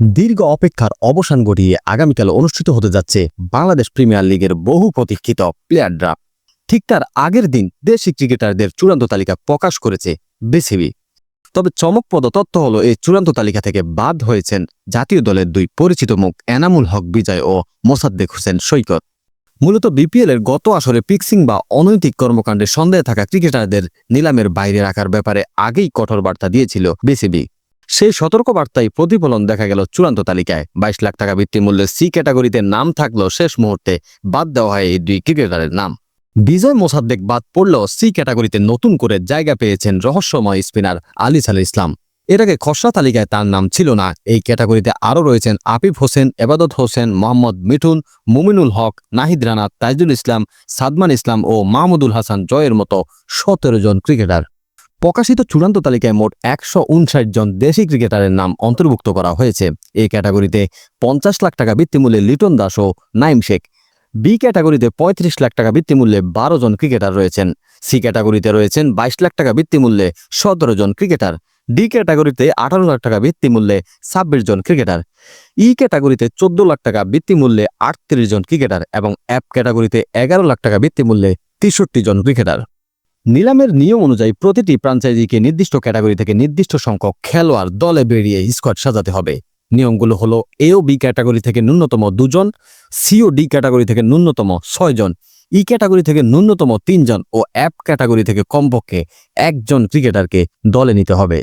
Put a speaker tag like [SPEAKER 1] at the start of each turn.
[SPEAKER 1] দীর্ঘ অপেক্ষার অবসান ঘটিয়ে আগামীকাল অনুষ্ঠিত হতে যাচ্ছে বাংলাদেশ প্রিমিয়ার লিগের বহু প্রতীক্ষিত প্লেয়ার ড্রাফট ঠিক তার আগের দিন দেশি ক্রিকেটারদের চূড়ান্ত তালিকা প্রকাশ করেছে বিসিবি। তবে চমকপ্রদ তথ্য হল, এই চূড়ান্ত তালিকা থেকে বাদ হয়েছেন জাতীয় দলের দুই পরিচিত মুখ এনামুল হক বিজয় ও মোসাদ্দেক হোসেন সৈকত। মূলত বিপিএল এর গত আসরে পিক্সিং বা অনৈতিক কর্মকাণ্ডে সন্দেহে থাকা ক্রিকেটারদের নিলামের বাইরে রাখার ব্যাপারে আগেই কঠোর বার্তা দিয়েছিল বিসিবি। সেই সতর্ক বার্তায় প্রতিফলন দেখা গেল চূড়ান্ত তালিকায়। বাইশ লাখ টাকা ভিত্তিমূল্যে সি ক্যাটাগরিতে নাম থাকলেও শেষ মুহূর্তে, বাদ দেওয়া হয় এই দুই ক্রিকেটারের নাম। বিজয় মোসাদ্দেক বাদ পড়লেও সি ক্যাটাগরিতে নতুন করে জায়গা পেয়েছেন রহস্যময় স্পিনার আলি সাল ইসলাম। এর আগে খসড়া তালিকায় তার নাম ছিল না। এই ক্যাটাগরিতে আরও রয়েছেন আফিফ হোসেন, এবাদত হোসেন, মোহাম্মদ মিঠুন, মুমিনুল হক, নাহিদ রানা, তাইজুল ইসলাম, সাদমান ইসলাম ও মাহমুদুল হাসান জয়ের মতো সতেরো জন ক্রিকেটার। প্রকাশিত চূড়ান্ত তালিকায় মোট একশো উনষাট জন দেশি ক্রিকেটারের নাম অন্তর্ভুক্ত করা হয়েছে। এই ক্যাটাগরিতে পঞ্চাশ লাখ টাকা বৃত্তিমূল্যে লিটন দাস ও নাইম শেখ। বি ক্যাটাগরিতে পঁয়ত্রিশ লাখ টাকা বৃত্তিমূল্যে বারো জন ক্রিকেটার রয়েছেন। সি ক্যাটাগরিতে রয়েছেন বাইশ লাখ টাকা বৃত্তিমূল্যে সতেরো জন ক্রিকেটার। ডি ক্যাটাগরিতে আঠারো লাখ টাকা বৃত্তিমূল্যে ছাব্বিশ জন ক্রিকেটার। ই ক্যাটাগরিতে চোদ্দ লাখ টাকা বৃত্তিমূল্যে আটত্রিশ জন ক্রিকেটার এবং অ্যাপ ক্যাটাগরিতে এগারো লাখ টাকা বৃত্তিমূল্যে তেষট্টি জন ক্রিকেটার। নিলামের নিয়ম অনুযায়ী প্রতিটি ফ্রাঞ্চাইজিকে নির্দিষ্ট ক্যাটাগরি থেকে নির্দিষ্ট সংখ্যক খেলোয়াড় দলে বেরিয়ে স্কোয়াড সাজাতে হবে। নিয়মগুলো হলো এ ও বি ক্যাটাগরি থেকে ন্যূনতম দুজন সি ও ডি ক্যাটাগরি থেকে ন্যূনতম ছয়জন ই ক্যাটাগরি থেকে ন্যূনতম তিনজন ও অ্যাপ ক্যাটাগরি থেকে কমপক্ষে একজন ক্রিকেটারকে দলে নিতে হবে।